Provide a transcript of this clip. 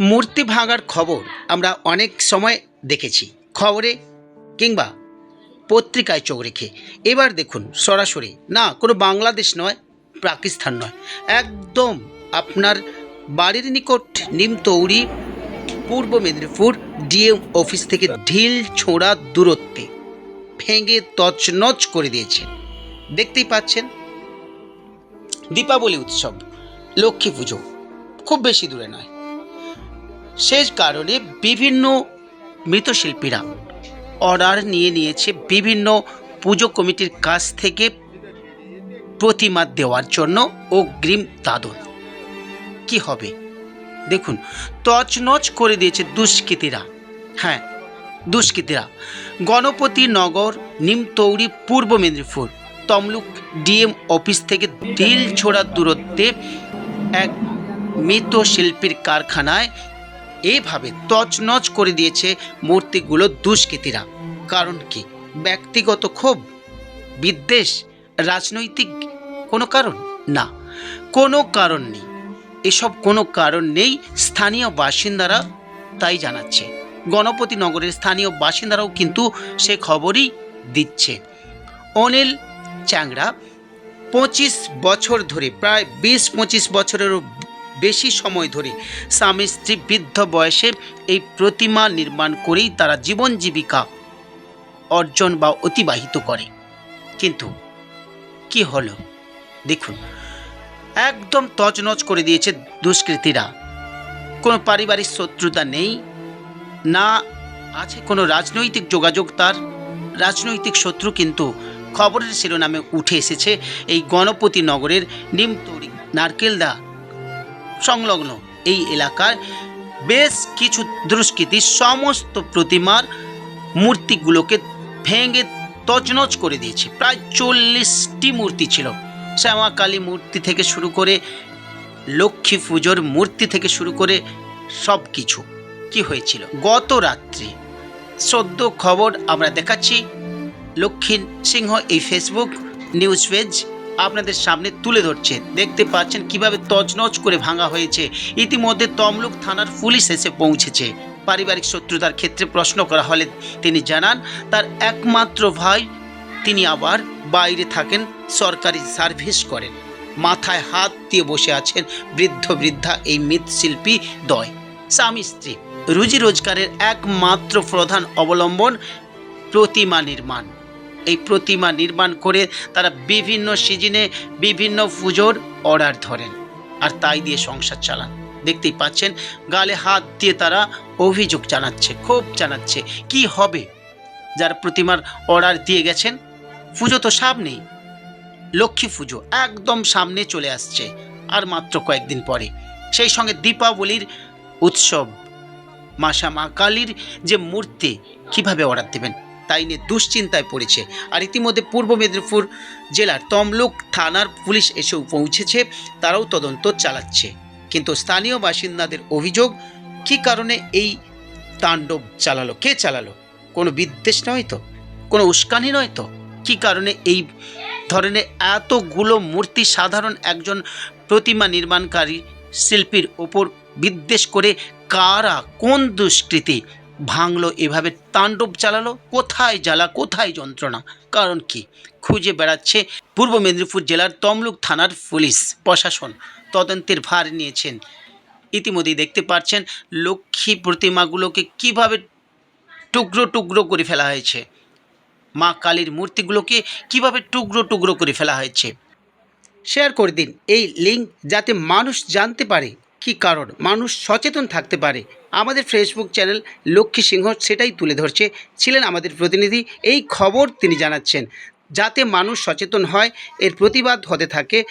মূর্তি ভাঙার খবর আমরা অনেক সময় দেখেছি। খবরে কিংবা পত্রিকায় চোখ রেখে। এবার দেখুন, সরাসরি। না, কোনো বাংলাদেশ নয়, পাকিস্তান নয়। একদম আপনার বাড়ির নিকট নিমতৌড়ি পূর্ব মেদিনীপুর ডিএম অফিস থেকে ঢিল ছোঁড়া দূরত্বে ভেঙে তছনছ করে দিয়েছে। দেখতেই পাচ্ছেন, দীপাবলি উৎসব, লক্ষ্মী পুজো, খুব বেশি দূরে নয়। সেই কারণে বিভিন্ন মৃৎশিল্পীরা অর্ডার নিয়ে নিয়েছে বিভিন্ন পুজো কমিটির কাছ থেকে প্রতিমা দেওয়ার জন্য অগ্রিম দাদন। কি হবে? দেখুন, তছনছ করে দিয়েছে দুষ্কৃতীরা। হ্যাঁ দুষ্কৃতীরা। গণপতি নগর, নিমতৌড়ি, পূর্ব মেদিনীপুর, তমলুক ডিএম অফিস থেকে দিল ছোড়ার দূরত্বে এক মৃত শিল্পীর কারখানায় এইভাবে তছনছ করে দিয়েছে মূর্তিগুলো দুষ্কৃতীরা। কারণ কি? ব্যক্তিগত ক্ষোভ? বিদ্বেষ? রাজনৈতিক কোনো কারণ? না, কোনো কারণ নেই। এসব কোনো কারণ নেই স্থানীয় বাসিন্দারা তাই জানাচ্ছে। গণপতি নগরের স্থানীয় বাসিন্দারাও কিন্তু সে খবরই দিচ্ছে। অনিল চ্যাংরা পঁচিশ বছর ধরে, প্রায় বিশ পঁচিশ বছরেরও বেশি সময় ধরে স্বামী স্ত্রী বৃদ্ধ বয়সে এই প্রতিমা নির্মাণ করেই তারা জীবন জীবিকা অর্জন বা অতিবাহিত করে। কিন্তু কি হলো? দেখুন, একদম তছনছ করে দিয়েছে দুষ্কৃতীরা। কোনো পারিবারিক শত্রুতা নেই, না আছে কোনো রাজনৈতিক যোগাযোগ তার। রাজনৈতিক শত্রু কিন্তু খবরের শিরোনামে উঠে এসেছে এই গণপতি নগরের নিমতরি নারকেলদা সংলগ্ন। এই এলাকার বেশ কিছু দুষ্কৃতী সমস্ত প্রতিমার মূর্তিগুলোকে ভেঙে তছনছ করে দিয়েছে। প্রায় চল্লিশটি মূর্তি ছিল। শ্যামা কালী মূর্তি থেকে শুরু করে লক্ষ্মী পুজোর মূর্তি থেকে শুরু করে সব কিছু কি হয়েছিল? গত রাত্রি সদ্য খবর আমরা দেখাচ্ছি। লক্ষ্মী সিংহ এই ফেসবুক নিউজ পেজ আপনাদের সামনে তুলে ধরছে। দেখতে পাচ্ছেন কীভাবে তজনজ করে ভাঙা হয়েছে। ইতিমধ্যে তমলুক থানার পুলিশ এসে পৌঁছেছে। পারিবারিক শত্রুতার ক্ষেত্রে প্রশ্ন করা হলে তিনি জানান, তার একমাত্র ভাই, তিনি আবার বাইরে থাকেন, সরকারি সার্ভিস করেন। মাথায় হাত দিয়ে বসে আছেন বৃদ্ধ বৃদ্ধা এই মৃৎশিল্পী দয়। স্বামী স্ত্রী। রুজি রোজগারের একমাত্র প্রধান অবলম্বন প্রতিমা নির্মাণ। এই প্রতিমা নির্মাণ করে তারা বিভিন্ন সিজনে বিভিন্ন পুজোর অর্ডার ধরেন আর তাই দিয়ে সংসার চালান। দেখতেই পাচ্ছেন, গালে হাত দিয়ে তারা অভিযোগ জানাচ্ছে, ক্ষোভ জানাচ্ছে, কি হবে? যার প্রতিমার অর্ডার দিয়ে গেছেন, পুজো তো সামনেই, লক্ষ্মী পুজো একদম সামনে চলে আসছে, আর মাত্র কয়েকদিন পরে। সেই সঙ্গে দীপাবলির উৎসব, মাসা মা কালীর যে মূর্তি, কীভাবে অর্ডার দেবেন? তাই নিয়ে দুশ্চিন্তায় পড়েছে। আর ইতিমধ্যে পূর্ব মেদিনীপুর জেলার তমলুক থানার পুলিশ এসেও পৌঁছেছে, তারাও তদন্ত চালাচ্ছে। কিন্তু স্থানীয় বাসিন্দাদের অভিযোগ, কী কারণে এই তাণ্ডব চালালো? কে চালালো? কোনো বিদ্বেষ নয় তো? কোনো উস্কানি নয় তো? কী কারণে এই ধরনের এতগুলো মূর্তি সাধারণ একজন প্রতিমা নির্মাণকারী শিল্পীর ওপর বিদ্বেষ করে, কারা, কোন দুষ্কৃতি ভাঙলো, এভাবে তাণ্ডব চালালো, কোথায় জ্বালা, কোথায় যন্ত্রণা? কারণ কি? খুঁজে বেড়াচ্ছে পূর্ব মেদিনীপুর জেলার তমলুক থানার পুলিশ, প্রশাসন। তদন্তের ভার নিয়েছেন। ইতিমধ্যেই দেখতে পাচ্ছেন লক্ষ্মী প্রতিমাগুলোকে কীভাবে টুকরো টুকরো করে ফেলা হয়েছে। মা কালীর মূর্তিগুলোকে কীভাবে টুকরো টুকরো করে ফেলা হয়েছে? শেয়ার করে দিন এই লিঙ্ক যাতে মানুষ জানতে পারে। কি কারণ? মানুষ সচেতন থাকতে পারে। আমাদের ফেসবুক চ্যানেল লক্ষ্মী সিংহ সেটাই তুলে ধরছে। ছিলেন আমাদের প্রতিনিধি। এই খবর তিনি জানাচ্ছেন। যাতে মানুষ সচেতন হয়, এর প্রতিবাদ হতে থাকে।